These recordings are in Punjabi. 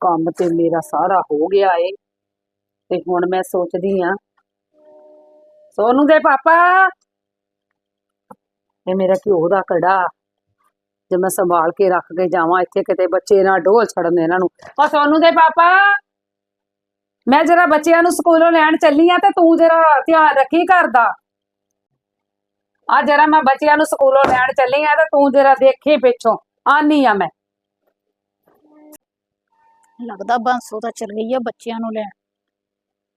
ਕੰਮ ਤੇ ਮੇਰਾ ਸਾਰਾ ਹੋ ਗਿਆ ਏ। ਤੇ ਹੁਣ ਮੈਂ ਸੋਚਦੀ ਆ, ਸੋਨੂ ਦੇ ਪਾਪਾ, ਇਹ ਮੇਰਾ ਘਿਓ ਦਾ ਕੜਾ ਜੇ ਮੈਂ ਸੰਭਾਲ ਕੇ ਰੱਖ ਕੇ ਜਾਵਾਂ, ਇੱਥੇ ਕਿਤੇ ਬੱਚੇ ਨਾ ਡੋਲ ਛੜਨ ਇਹਨਾਂ ਨੂੰ। ਉਹ ਸੋਨੂ ਦੇ ਪਾਪਾ, ਮੈਂ ਜਰਾ ਬੱਚਿਆਂ ਨੂੰ ਸਕੂਲੋਂ ਲੈਣ ਚੱਲੀ ਆ ਤੇ ਤੂੰ ਜਰਾ ਧਿਆਨ ਰੱਖੀ ਕਰਦਾ ਦਾ। ਆ ਜਰਾ ਮੈਂ ਬੱਚਿਆਂ ਨੂੰ ਸਕੂਲੋਂ ਲੈਣ ਚੱਲੀ ਆ ਤੇ ਤੂੰ ਜਰਾ ਦੇਖੀ ਪਿੱਛੋਂ, ਆਨੀ ਆ ਮੈਂ। ਲੱਗਦਾ ਬਾਂਸੋ ਤਾਂ ਚਲ ਗਈ ਆ ਬੱਚਿਆਂ ਨੂੰ ਲੈਣ।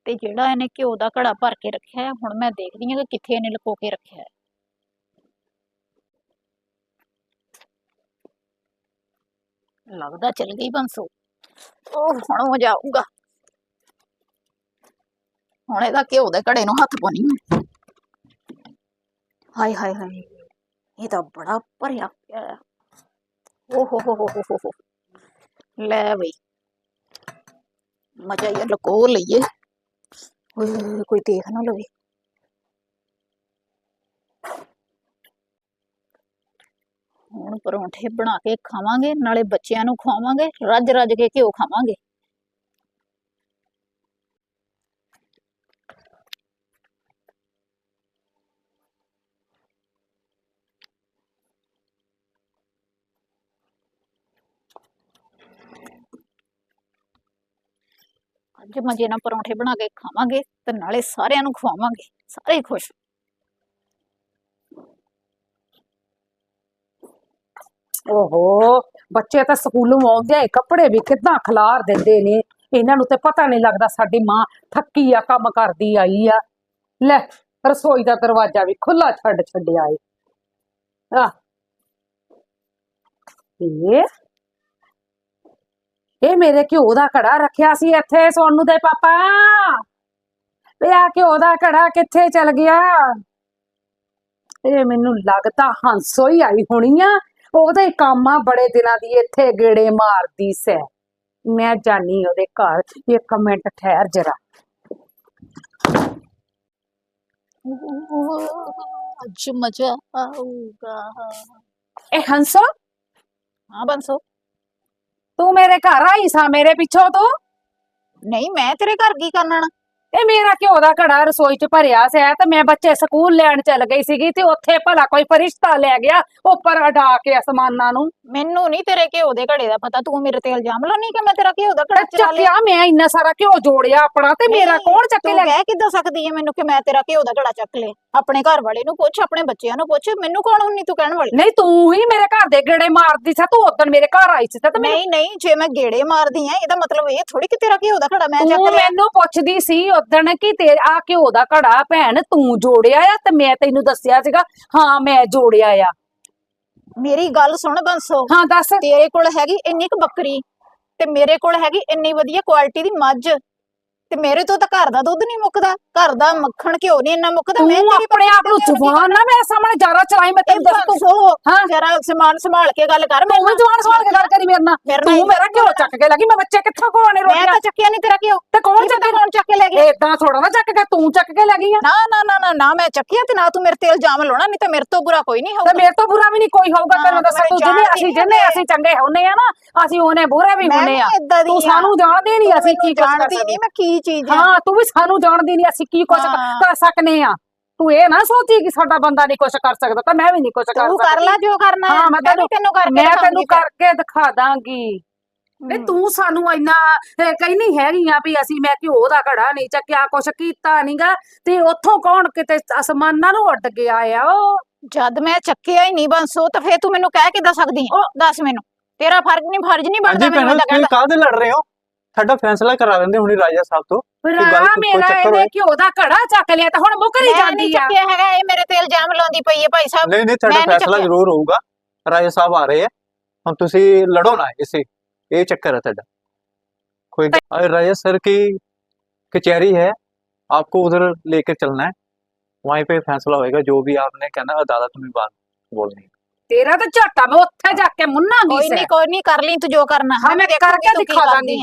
ਤੇ ਜਿਹੜਾ ਇਹਨੇ ਘਿਓ ਦਾ ਘੜਾ ਭਰ ਕੇ ਰੱਖਿਆ ਹੈ, ਹੁਣ ਮੈਂ ਦੇਖਦੀ ਹਾਂ ਕਿ ਕਿੱਥੇ ਇਹਨੇ ਲੁਕੋ ਕੇ ਰੱਖਿਆ ਹੈ। ਲੱਗਦਾ ਚਲ ਗਈ ਬਾਂਸੋ। ਉਹ ਹੁਣ ਹੋ ਜਾਊਗਾ। ਹੁਣ ਇਹਦਾ ਘਿਓ ਦੇ ਘੜੇ ਨੂੰ ਹੱਥ ਪਾਉਣੀ ਮੈਂ ਹਾਏ ਹਾਏ ਹਾਏ, ਇਹ ਤਾਂ ਬੜਾ ਭਰਿਆ ਪਿਆ ਹੈ ਓ ਹੋ ਹੋ ਹੋ ਹੋ ਹੋ ਹੋ। ਲੈ ਬਈ। ਮਜ਼ਾ ਹੀ ਆ, ਲੁਕੋ ਲਈਏ ਓਏ ਹੋਏ ਹੋਏ, ਕੋਈ ਦੇਖ ਨਾ ਲਵੇ ਹੁਣ ਪਰੌਂਠੇ ਬਣਾ ਕੇ ਖਾਵਾਂਗੇ ਨਾਲੇ ਬੱਚਿਆਂ ਨੂੰ ਖਵਾਵਾਂਗੇ ਰੱਜ ਰੱਜ ਕੇ ਘਿਓ ਖਾਵਾਂਗੇ ਅੱਜ ਮਜ਼ੇ ਨਾਲ ਪਰੌਂਠੇ ਬਣਾ ਕੇ ਖਾਵਾਂਗੇ ਤੇ ਨਾਲੇ ਸਾਰਿਆਂ ਨੂੰ ਖਵਾਵਾਂਗੇ, ਸਾਰੇ ਖੁਸ਼। ਓਹੋ, ਬੱਚੇ ਤਾਂ ਸਕੂਲੋਂ ਆਉਂਦੇ ਆ ਕੱਪੜੇ ਵੀ ਕਿੱਦਾਂ ਖਲਾਰ ਦਿੰਦੇ ਨੇ। ਇਹਨਾਂ ਨੂੰ ਤੇ ਪਤਾ ਨਹੀਂ ਲੱਗਦਾ ਸਾਡੀ ਮਾਂ ਥੱਕੀ ਆ, ਕੰਮ ਕਰਦੀ ਆਈ ਆ। ਲੈ, ਰਸੋਈ ਦਾ ਦਰਵਾਜ਼ਾ ਵੀ ਖੁੱਲਾ ਛੱਡ ਛੱਡਿਆ ਏ। ਆ। ਇਹ ਇਹ ਮੇਰੇ ਘਿਓ ਦਾ ਘੜਾ ਰੱਖਿਆ ਸੀ ਇੱਥੇ ਸੋਨੂ ਦੇ ਪਾਪਾ। ਤੇ ਆ ਘਿਓ ਦਾ ਘੜਾ ਕਿੱਥੇ ਚਲ ਗਿਆ? ਇਹ ਮੈਨੂੰ ਲੱਗਦਾ ਹੰਸੋ ਹੀ ਆਈ ਹੋਣੀ ਆ। ਉਹਦੇ ਕੰਮ ਬੜੇ ਦਿਨਾਂ ਦੀ ਇੱਥੇ ਗੇੜੇ ਮਾਰਦੀ ਸੈ। ਮੈਂ ਜਾਨੀ ਉਹਦੇ ਘਰ ਇੱਕ ਮਿੰਟ ਠਹਿਰ ਜਰਾ। ਅੱਜ ਮਜ਼ਾ ਆਊਗਾ। ਇਹ ਹੰਸੋ? ਹਾਂ ਬੰਸੋ। ਤੂੰ ਘਰ ਆਈ ਸਾਂ ਮੇਰੇ ਪਿੱਛੋਂ ਤੂੰ? ਨਹੀਂ ਮੈਂ ਤੇਰੇ ਘਰ ਕੀ ਕਰਨਾ ਇਹ ਮੇਰਾ ਘਿਓ ਦਾ ਘੜਾ ਰਸੋਈ 'ਚ ਭਰਿਆ ਸੀ ਤੇ ਮੈਂ ਬੱਚੇ ਸਕੂਲ ਲੈਣ ਚੱਲ ਗਈ ਸੀਗੀ ਤੇ ਉੱਥੇ ਭਲਾ ਕੋਈ ਫਰਿਸ਼ਤਾ ਲੈ ਗਿਆ ਉੱਪਰ ਅਡਾ ਕੇ ਅਸਮਾਨਾਂ ਨੂੰ। ਮੈਨੂੰ ਨਹੀਂ ਤੇਰੇ ਘਿਓ ਦੇ ਘੜੇ ਦਾ ਪਤਾ ਤੂੰ ਮੇਰੇ ਤੇ ਇਲਜ਼ਾਮ ਲਾਉਣੀ ਕਿ ਮੈਂ ਤੇਰਾ ਘਿਓ ਦਾ ਘੜਾ ਤੇ ਚੁਰਾ ਲਿਆ? ਚੱਕਿਆ ਮੈਂ ਇੰਨਾ ਸਾਰਾ ਘਿਓ ਜੋੜਿਆ ਆਪਣਾ ਤੇ ਮੇਰਾ ਕੌਣ ਚੱਕੇ ਤੂੰ ਲੈ ਗਿਆ ਕਿੱਦਾਂ ਸਕਦੀ ਹੈ ਮੈਨੂੰ ਕਿ ਮੈਂ ਤੇਰਾ ਘਿਓ ਦਾ ਘੜਾ ਚੱਕ ਲੇ ਆਪਣੇ ਘਰ ਵਾਲੇ ਨੂੰ ਪੁੱਛ ਆਪਣੇ ਬੱਚਿਆਂ ਨੂੰ ਪੁੱਛ ਮੈਨੂੰ ਕੌਣ ਹੁੰਨੀ ਤੂੰ ਕਹਿਣ ਵਾਲੀ? ਨਹੀਂ ਤੂੰ ਹੀ ਮੇਰੇ ਘਰ ਦੇ ਗੇੜੇ ਮਾਰਦੀ ਸੀ ਤੂੰ ਉਦੋਂ ਮੇਰੇ ਘਰ ਆਈ ਸੀ ਤੇ ਨਹੀਂ ਨਹੀਂ ਜੇ ਮੈਂ ਗੇੜੇ ਮਾਰਦੀ ਆ ਇਹਦਾ ਮਤਲਬ ਇਹ ਥੋੜੀ ਕਿ ਤੇਰਾ ਘਿਓ ਦਾ ਘੜਾ ਮੈਂ ਤੂੰ ਚੱਕ ਲਿਆ। ਮੈਨੂੰ ਪੁੱਛਦੀ ਸੀ ਉਦੋਂ ਕਿ ਤੇ ਆ ਘਿਓ ਦਾ ਘੜਾ ਭੈਣ ਤੂੰ ਜੋੜਿਆ ਆ ਤੇ ਮੈਂ ਤੈਨੂੰ ਦੱਸਿਆ ਸੀਗਾ ਹਾਂ ਮੈਂ ਜੋੜਿਆ ਆ। ਮੇਰੀ ਗੱਲ ਸੁਣ ਬੰਸੋ। ਹਾਂ ਦੱਸ। ਤੇਰੇ ਕੋਲ ਹੈਗੀ ਇੰਨੀ ਕੁ ਬੱਕਰੀ ਤੇ ਮੇਰੇ ਕੋਲ ਹੈਗੀ ਇੰਨੀ ਵਧੀਆ ਕੁਆਲਿਟੀ ਦੀ ਮੱਝ ਤੇ ਮੇਰੇ ਤੋਂ ਤਾਂ ਘਰ ਦਾ ਦੁੱਧ ਨਹੀਂ ਮੁੱਕਦਾ। ਘਰ ਦਾ ਮੱਖਣ ਘਿਓ ਨਹੀਂ ਇੰਨਾ ਮੁੱਕਦਾ ਤੂੰ ਮੈਂ ਤੇਰੀ ਆਪਣੇ ਆਪ ਨੂੰ ਜ਼ੁਬਾਨ ਨਾ ਮੇਰੇ ਸਾਹਮਣੇ ਜ਼ਿਆਦਾ ਚਲਾਈ ਮੈਂ ਤੈਨੂੰ ਦੱਸ ਤੂੰ ਹਾਂ? ਜਰਾ ਸਮਾਨ ਸੰਭਾਲ ਕੇ ਗੱਲ ਕਰ ਤੂੰ ਵੀ ਜ਼ੁਬਾਨ ਸੰਭਾਲ ਕੇ ਗੱਲ ਕਰੀ ਮੇਰੇ ਨਾਲ। ਤੂੰ ਮੇਰਾ ਘਿਓ ਚੱਕ ਕੇ ਲੱਗੀ ਮੈਂ ਬੱਚੇ ਕਿੱਥੋਂ ਖਵਾਣੇ ਮੈਂ ਰੋਟੀਆਂ? ਤਾਂ ਚੱਕਿਆ ਨਹੀਂ ਤੇਰਾ ਘਿਓ। ਤੇ ਕੌਣ ਚੱਕੇ ਕੌਣ ਚੱਕ ਕੇ ਲੈ ਗਿਆ? ਏਦਾਂ ਥੋੜਾ ਨਾ ਚੱਕ ਕੇ ਤੂੰ ਚੱਕ ਕੇ ਲੱਗੀ ਆ। ਨਾ ਨਾ ਨਾ ਨਾ ਨਾ ਮੈਂ ਚੱਕਿਆ ਤੇ ਨਾ ਤੂੰ ਮੇਰੇ ਤੇ ਇਲਜ਼ਾਮ ਲਾਉਣਾ ਨਹੀਂ ਤਾਂ ਮੇਰੇ ਤੋਂ ਬੁਰਾ ਕੋਈ ਨਹੀਂ ਤੇ ਹੋਊਗਾ। ਮੇਰੇ ਤੋਂ ਬੁਰਾ ਵੀ ਨਹੀਂ ਕੋਈ ਹੋਊਗਾ ਤੈਨੂੰ ਦੱਸਾਂ ਮੈਂ ਤੂੰ ਜਿਹਨੇ ਅਸੀਂ ਜਿਹਨੇ। ਅਸੀਂ ਚੰਗੇ ਹੁੰਨੇ ਆ ਨਾ ਅਸੀਂ ਉਹਨੇ ਬੁਰੇ ਵੀ ਮੈਂ ਹੁੰਨੇ ਆ। ਤੂੰ। ਸਾਨੂੰ ਜਾਣਦੀ ਨਹੀਂ ਅਸੀਂ ਕੀ ਜਾਣਦੀ ਨਹੀਂ ਮੈਂ ਕੀ ਚੀਜ਼ ਆ। ਹਾਂ ਤੂੰ ਵੀ ਸਾਨੂੰ ਜਾਣਦੀ ਨਹੀਂ ਅਸੀਂ ਕੀ ਕੁਛ ਹਾਂ। ਕਰ ਸਕਨੇ ਆ? ਤੂੰ ਇਹ ਨਾ ਸੋਚੀ ਕਿ ਸਾਡਾ ਬੰਦਾ ਨਹੀਂ ਕੁਛ ਕਰ ਸਕਦਾ ਤਾਂ ਮੈਂ ਵੀ ਨਹੀਂ ਕੁਛ ਕਰ ਤੂੰ ਸਕਦੀ। ਕਰ ਲੈ ਜੋ ਕਰਨਾ ਹਾਂ, ਹੈ ਮੈਂ ਵੀ ਤੈਨੂੰ ਕਰਕੇ ਮੈਂ ਤੈਨੂੰ ਫਿਰ। ਕਰਕੇ ਦਿਖਾ ਦਾਂਗੀ। ਤੇ ਹਮ। ਤੂੰ ਸਾਨੂੰ ਇੰਨਾ ਇਹ ਕਹਿੰਦੀ ਹੈਗੀ ਆ ਵੀ ਅਸੀਂ ਮੈਂ ਘਿਓ ਦਾ ਘੜਾ ਨਹੀਂ ਚੱਕਿਆ ਕੁਛ ਕੀਤਾ ਨਹੀਂਗਾ ਤੇ ਉੱਥੋਂ ਕੌਣ ਕਿਤੇ ਅਸਮਾਨਾਂ ਨੂੰ ਉੱਡ ਗਿਆ ਆ? ਉਹ ਜਦ ਮੈਂ ਚੱਕਿਆ ਹੀ ਨਹੀਂ ਬੰਸੋ ਤਾਂ ਫੇਰ ਤੂੰ ਮੈਨੂੰ ਕਹਿ ਕਿੱਦਾਂ ਸਕਦੀ ਹੈ ਦੱਸ ਮੈਨੂੰ। ਤੇਰਾ ਫ਼ਰਕ ਨਹੀਂ ਫਰਜ਼ ਨਹੀਂ ਬਣਦਾ ਹਾਂਜੀ ਮੈਨੂੰ ਭੈਣੋ ਏਦਾਂ ਤੁਸੀਂ ਕਹਿਣ ਦਾ। ਕਾਹਦੇ ਲੜ ਰਹੇ ਹੋ? ਸਾਡਾ ਫੈਸਲਾ ਕਰਾ ਦਿੰਦੇ ਹੁਣੀ ਰਾਜਾ ਸਾਹਿਬ ਤੋਂ ਗੱਲ ਭਰਾ ਕੋਈ ਮੇਰਾ ਚੱਕਰ ਇਹਨੇ ਹੋਏ। ਘਿਓ ਦਾ ਘੜਾ ਚੱਕ ਲਿਆ ਤੇ ਹੁਣ ਮੁੱਕਰੀ ਮੈਂ ਜਾਂਦੀ ਨਹੀਂ ਆ ਚੱਕਿਆ ਹੈਗਾ ਇਹ ਮੇਰੇ ਤੇ ਇਲਜ਼ਾਮ ਲਾਉਂਦੀ ਪਈ ਹੈ ਭਾਈ ਸਾਹਿਬ ਨਹੀਂ ਨਹੀਂ ਸਾਡਾ ਮੈਂ ਨੀ ਫੈਸਲਾ ਚੱਕਿਆ। ਜ਼ਰੂਰ ਹੋਊਗਾ ਰਾਜਾ ਸਾਹਿਬ ਆ ਰਹੇ ਹੈ ਹੁਣ ਤੁਸੀਂ ਲੜੋ ਨਾ ਇਸੇ ਇਹ ਚੱਕਰ है ਤੁਹਾਡਾ कोई अरे राजा सर की कचहरी है आपको उधर लेकर चलना है वहीं पे फैसला होएगा जो भी आपने कहना अदालत में बात बोलनी है ਤੇਰਾ ਤਾਂ ਝਾਟਾ ਮੈਂ ਉੱਥੇ ਜਾ ਕੇ ਮੁੰਨਾਂਗੀ ਕੋਈ ਸੈ ਨਹੀਂ ਕੋਈ ਨਹੀਂ ਕਰ ਲਈ ਤੂੰ ਜੋ ਕਰਨਾ ਹਾਂ, ਮੈਂ ਦੇਖੂੰਗੀ ਕਰਕੇ ਤੂੰ ਕੀ ਦਿਖਾ ਕਰਦੀ ਦਾਂਗੀ।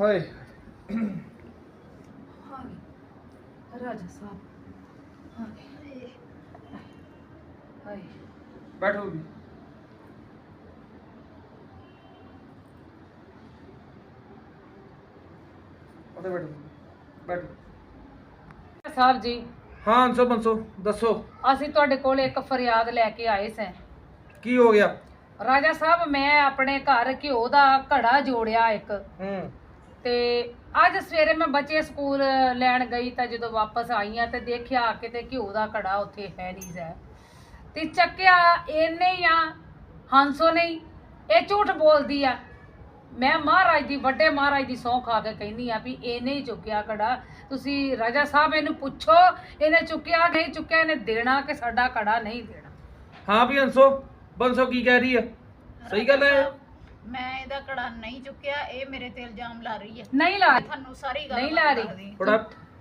ਹਾਏ। ਰਾਜਾ ਸਾਹਿਬ। ਹਾਏ। ਬੈਠੋ ਵੀ। ਉੱਥੇ ਬੈਠੋ। ਬੈਠੋ। ਸਾਹਿਬ ਜੀ। ਹਾਂ ਅੰਸੋ ਬੰਸੋ ਦੱਸੋ। ਅਸੀਂ ਤੁਹਾਡੇ ਕੋਲ ਇੱਕ ਫਰਿਆਦ ਲੈ ਕੇ ਆਏ ਸਾਂ। ਕੀ ਹੋ ਗਿਆ? ਰਾਜਾ ਸਾਹਿਬ ਮੈਂ ਆਪਣੇ ਘਰ ਘਿਓ ਦਾ ਘੜਾ ਜੋੜਿਆ ਇੱਕ। ਹੂੰ। ਤੇ ਅੱਜ ਸਵੇਰੇ ਮੈਂ ਬੱਚੇ ਸਕੂਲ ਲੈਣ ਗਈ ਤਾਂ ਜਦੋਂ ਵਾਪਸ ਆਈ ਆ ਤੇ ਦੇਖਿਆ ਕਿਤੇ ਘਿਓ ਦਾ ਘੜਾ ਉੱਥੇ ਹੈ ਨਹੀਂ ਜ਼ੈ ਤੇ ਚੱਕਿਆ ਇਹਨੇ ਹੀ ਆ, ਹੰਸੋ ਨਹੀਂ ਇਹ ਝੂਠ ਬੋਲਦੀ ਆ। ਮੈਂ ਮਹਾਰਾਜ ਦੀ, ਵੱਡੇ ਮਹਾਰਾਜ ਦੀ ਸੌਂ ਖਾ ਕੇ ਕਹਿੰਦੀ ਆ ਵੀ ਇਹਨੇ ਹੀ ਚੁੱਕਿਆ ਘੜਾ। ਤੁਸੀਂ ਰਾਜਾ ਸਾਹਿਬ ਇਹਨੂੰ ਪੁੱਛੋ, ਇਹਨੇ ਚੁੱਕਿਆ ਨਹੀਂ ਚੁੱਕਿਆ, ਇਹਨੇ ਦੇਣਾ ਕਿ ਸਾਡਾ ਘੜਾ ਨਹੀਂ ਦੇਣਾ। ਹਾਂ ਵੀ ਹੰਸੋ ਬੰਸੋ ਕੀ ਕਹਿ ਰਹੀ ਹੈ ਸਹੀ ਗੱਲ ਹੈ। ਮੈਂ ਇਹਦਾ ਕੜਾ ਨਹੀਂ ਚੁੱਕਿਆ ਇਹ ਮੇਰੇ ਤੇ ਇਲਜ਼ਾਮ ਲਾ ਰਹੀ ਹੈ। ਨਹੀਂ ਲਾ ਮੈਂ ਤੁਹਾਨੂੰ ਸਾਰੀ ਗੱਲ ਨਹੀਂ ਲਾ ਰਹੀ। ਦੱਸਦੀ। ਥੋੜਾ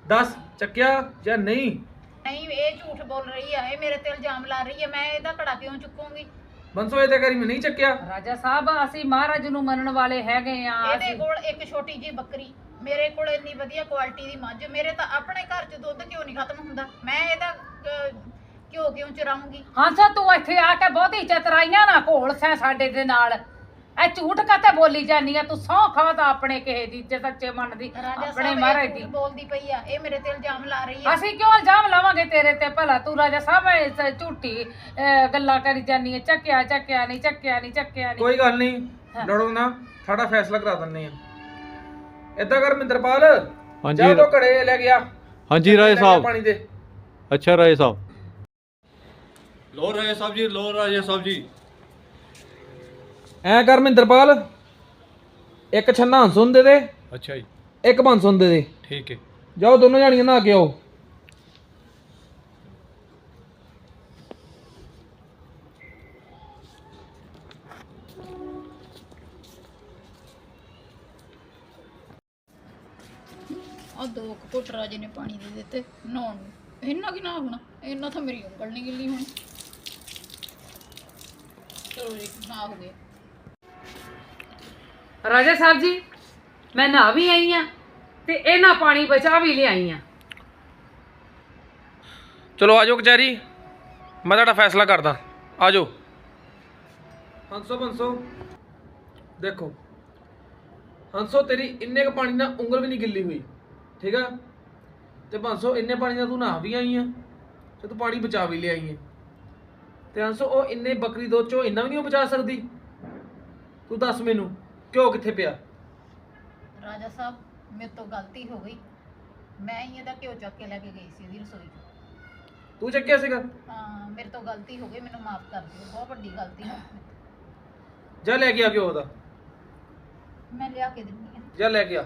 ਦੱਸ ਚੱਕਿਆ ਜਾਂ ਨਹੀਂ? ਨਹੀਂ ਇਹ ਝੂਠ ਬੋਲ ਰਹੀ ਹੈ ਇਹ ਮੇਰੇ ਤੇ ਇਲਜ਼ਾਮ ਲਾ ਰਹੀ ਹੈ ਮੈਂ ਇਹਦਾ ਕੜਾ ਕਿਉਂ ਚੁੱਕੂੰਗੀ? ਬੰਸੋ ਇਹ ਤੇ ਕਰੀ ਮੈਂ ਨਹੀਂ ਚੱਕਿਆ। ਰਾਜਾ ਸਾਹਿਬ ਅਸੀਂ ਮਹਾਰਾਜ ਨੂੰ ਮੰਨਣ ਵਾਲੇ ਹੈਗੇ ਆ ਇਹਦੇ ਕੋਲ ਇੱਕ ਛੋਟੀ ਜੀ ਬੱਕਰੀ ਮੇਰੇ ਕੋਲ ਇੰਨੀ ਵਧੀਆ ਕੁਆਲਿਟੀ ਦੀ ਮੱਝ ਮੇਰੇ ਤਾਂ ਆਪਣੇ ਘਰ 'ਚ ਦੁੱਧ ਕਿਉਂ ਨਹੀਂ ਖਤਮ ਹੁੰਦਾ? ਮੈਂ ਇਹਦਾ ਅਹ, ਘਿਓ ਕਿਉਂ ਚਰਾਉਂਗੀ? ਹਾਂਸਾ ਤੂੰ ਇੱਥੇ ਆ ਕੇ ਬਹੁਤੀ ਚਤਰਾਈਆਂ ਨਾ ਘੋਲ ਸੈਂ ਸਾਡੇ ਦੇ ਨਾਲ। ਐ ਝੂਠ ਕਾਤੇ ਬੋਲੀ ਜਾਨੀ ਆ? ਤੂੰ ਸੌ ਖਾਦ ਆਪਣੇ ਕਿਸੇ ਦੀ ਜੇ ਸੱਚੇ ਮਨ ਦੀ ਆਪਣੇ ਮਹਾਰਾਜ ਦੀ। ਬੋਲਦੀ ਪਈ ਆ ਇਹ ਮੇਰੇ ਤੇ ਇਲਜ਼ਾਮ ਲਾ ਰਹੀ ਆ। ਅਸੀਂ ਕਿਉਂ ਇਲਜ਼ਾਮ ਲਾਵਾਂਗੇ ਤੇਰੇ ਤੇ ਭਲਾ? ਤੂੰ ਰਾਜਾ ਸਾਹਿਬ ਇਸ ਝੂਠੀ ਗੱਲਾਂ ਕਰੀ ਜਾਨੀ ਆ ਚੱਕਿਆ ਚੱਕਿਆ ਨਹੀਂ ਚੱਕਿਆ ਨਹੀਂ ਚੱਕਿਆ ਨਹੀਂ। ਕੋਈ ਗੱਲ ਨਹੀਂ ਲੜੋ ਨਾ ਸਾਡਾ ਫੈਸਲਾ ਕਰਾ ਦਿੰਨੇ ਆ। ਏਦਾਂ ਕਰ ਮਿੰਦਰਪਾਲ ਹਾਂਜੀ ਜਾ ਘੜੇ ਲੈ ਗਿਆ ਹਾਂਜੀ ਰਾਏ ਸਾਹਿਬ। ਪਾਣੀ ਦੇ। ਅੱਛਾ ਰਾਏ ਸਾਹਿਬ। ਲੋ ਰਾਏ ਸਾਹਿਬ ਜੀ ਲੋ ਰਾਏ ਸਾਹਿਬ ਜੀ। ਐ ਕਰ ਮਹਿੰਦਰਪਾਲ। ਇੱਕ ਛੰਨਾ ਹੰਸੁਨ ਦੇ ਦੇ ਅੱਛਾ ਜੀ। ਇੱਕ ਬੰਸੁਨ ਦੇ ਦੇ। ਠੀਕ ਹੈ ਜਾਓ ਦੋਨੋਂ ਜਾਣੀਆਂ ਨਹਾ ਕੇ ਆਓ। ਰਾਜੇ ਨੇ ਪਾਣੀ ਦੇ ਦਿੱਤੇ ਨਹਾਉਣ ਇਹਨਾਂ ਕੀ ਹੋਣਾ? ਇਹਨਾਂ ਤਾਂ ਮੇਰੀ ਉਂਗਲ ਨਹੀਂ ਗਿੱਲੀ ਹੋਣੀ। ਚਲੋ ਜੀ ਨਾ ਹੋ ਗਿਆ ਰਾਜਾ ਸਾਹਿਬ ਜੀ ਮੈਂ ਨਹਾ ਵੀ ਆਈ ਆ ਤੇ ਇਹਨਾਂ ਪਾਣੀ ਬਚਾ ਵੀ ਲਿਆਈ ਆ। ਚਲੋ ਆਜੋ ਕਚਹਿਰੀ ਮੈਂ ਤੁਹਾਡਾ ਫੈਸਲਾ ਕਰਦਾ। ਆਜੋ। ਹੰਸੋ ਬੰਸੋ ਦੇਖੋ ਹੰਸੋ ਤੇਰੀ ਇੰਨੇ ਕ ਪਾਣੀ ਨਾਲ ਉਂਗਲ ਵੀ ਨਹੀਂ ਗਿੱਲੀ ਹੋਈ ਠੀਕ ਆ? ਤੇ ਬੰਸੋ ਇੰਨੇ ਪਾਣੀ ਨਾਲ ਤੂੰ ਨਹਾ ਵੀ ਆਈ ਆ ਤੇ ਤੂੰ ਪਾਣੀ ਬਚਾ ਵੀ ਲਿਆਈ ਆ। ਤੇ ਹੰਸੋ ਉਹ ਇੰਨੇ ਬੱਕਰੀ ਦੁੱਧ ਚੋਂ ਇੰਨਾ ਵੀ ਨਹੀਂ ਉਹ ਬਚਾ ਸਕਦੀ? ਤੂੰ ਦੱਸ ਮੈਨੂੰ। ਕਿਉਂ ਕਿੱਥੇ ਪਿਆ? ਰਾਜਾ ਸਾਹਿਬ ਮੇਰੇ ਤੋਂ ਗਲਤੀ ਹੋ ਗਈ। ਮੈਂ ਹੀ ਇਹਦਾ ਘਿਓ ਚੱਕ ਕੇ ਲੈ ਕੇ ਗਈ ਸੀ ਇਹਦੀ ਰਸੋਈ 'ਚ। ਤੂੰ ਚੱਕਿਆ ਸੀਗਾ? ਹਾਂ ਮੇਰੇ ਤੋਂ ਗਲਤੀ ਹੋ ਗਈ ਮੈਨੂੰ ਮਾਫ ਕਰ ਦਿਓ ਬਹੁਤ ਵੱਡੀ ਗਲਤੀ ਹੋ। ਜਾ ਲੈ ਕੇ ਆ ਕਿਉਂ ਉਹਦਾ। ਮੈਂ ਲਿਆ ਕੇ ਦਿੰਦੀ ਹਾਂ। ਜਾ ਲੈ ਕੇ ਆ।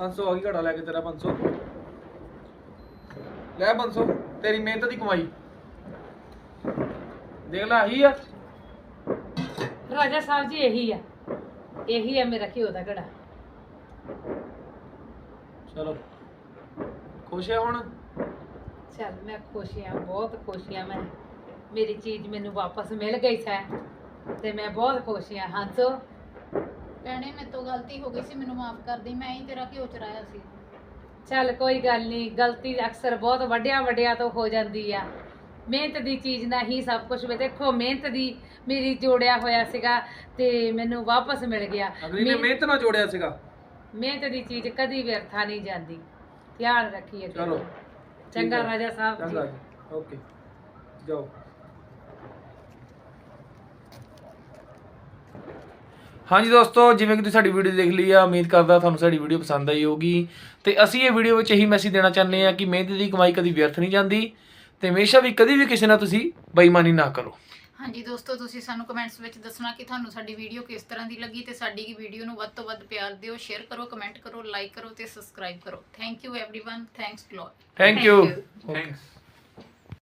ਆ ਗਈ ਘੜਾ ਲੈ ਕੇ ਤੇਰਾ ਪੰਸੋ ਲੈ ਪੰਸੋ ਤੇਰੀ ਮਿਹਨਤ ਦੀ ਕਮਾਈ। ਦੇਖ ਲੈ ਆਹੀ ਆ। ਰਾਜਾ ਸਾਹਿਬ ਜੀ ਇਹੀ ਆ। ਇਹੀ ਆ ਮੇਰਾ ਘਿਓ ਦਾ ਘੜਾ। ਚਲੋ। ਖੁਸ਼ ਹੈ ਹੁਣ? ਚੱਲ ਮੈਂ ਖੁਸ਼ ਆ ਬਹੁਤ ਖੁਸ਼ ਆ ਮੈਂ। ਮੇਰੀ ਚੀਜ਼ ਮੈਨੂੰ ਵਾਪਸ ਮਿਲ ਗਈ ਸੈ। ਤੇ ਮੈਂ ਬਹੁਤ ਖੁਸ਼ ਆ ਹੰਸੋ। ਭੈਣੇ ਮੇਰੇ ਤੋਂ ਗਲਤੀ ਹੋ ਗਈ ਸੀ ਮੈਨੂੰ ਮਾਫ ਕਰ ਦੇ ਮੈਂ ਹੀ ਤੇਰਾ ਘਿਓ ਚਰਾਇਆ ਸੀ। ਚੱਲ ਕੋਈ ਗੱਲ ਨਹੀਂ ਗਲਤੀ ਅਕਸਰ ਬਹੁਤ ਵੱਡਿਆਂ ਵੱਡਿਆਂ ਤੋਂ ਹੋ ਜਾਂਦੀ ਆ। ਮਿਹਨਤ ਦੀ ਚੀਜ਼ ਨਾਲ ਹੀ ਸਭ ਕੁਝ ਵੇ। ਦੇਖੋ ਮਿਹਨਤ ਦੀ ਮੇਰੀ ਜੋੜਿਆ ਹੋਇਆ ਸੀਗਾ ਤੇ ਮੈਨੂੰ ਵਾਪਸ ਮਿਲ ਗਿਆ। ਅਗਲੀ ਨੇ ਮਿਹ- ਮਿਹਨਤ ਨਾਲ ਜੋੜਿਆ ਸੀਗਾ। ਮਿਹਨਤ ਦੀ ਚੀਜ਼ ਕਦੀ ਵਿਅਰਥਾ ਨਹੀਂ ਜਾਂਦੀ। ਧਿਆਨ ਰੱਖੀਏ ਤੁਸੀਂ। ਚਲੋ ਚੰਗਾ। ਰਾਜਾ ਸਾਹਿਬ ਚੰਗਾ ਜੀ। ਓਕੇ। ਜਾਓ। ਹਾਂਜੀ ਦੋਸਤੋ ਜਿਵੇਂ ਕਿ ਤੁਸੀਂ ਸਾਡੀ ਵੀਡੀਓ ਦੇਖ ਲਈ ਆ ਉਮੀਦ ਕਰਦਾ ਤੁਹਾਨੂੰ ਸਾਡੀ ਵੀਡੀਓ ਪਸੰਦ ਆਈ ਹੋਗੀ ਤੇ ਅਸੀਂ ਇਹ ਵੀਡੀਓ ਵਿੱਚ ਇਹੀ ਮੈਸੇਜ ਦੇਣਾ ਚਾਹੁੰਦੇ ਆ ਕਿ ਮਿਹਨਤ ਦੀ ਕਮਾਈ ਕਦੀ ਵਿਅਰਥ ਨਹੀਂ ਜਾਂਦੀ। ਤੇ ਹਮੇਸ਼ਾ ਵੀ ਕਦੀ ਵੀ ਕਿਸੇ ਨਾਲ ਤੁਸੀਂ ਬੇਈਮਾਨੀ ਨਾ ਕਰੋ ਹਾਂਜੀ ਦੋਸਤੋ ਤੁਸੀਂ ਸਾਨੂੰ ਕਮੈਂਟਸ ਵਿੱਚ ਦੱਸਣਾ ਕਿ ਤੁਹਾਨੂੰ ਸਾਡੀ ਵੀਡੀਓ ਕਿਸ ਤਰ੍ਹਾਂ ਦੀ ਲੱਗੀ ਤੇ ਸਾਡੀ ਵੀਡੀਓ ਨੂੰ ਵੱਧ ਤੋਂ ਵੱਧ ਪਿਆਰ ਦਿਓ ਸ਼ੇਅਰ ਕਰੋ ਕਮੈਂਟ ਕਰੋ ਲਾਈਕ ਕਰੋ ਤੇ ਸਬਸਕ੍ਰਾਈਬ ਕਰੋ thank you everyone thanks lot thank you Thank you. Okay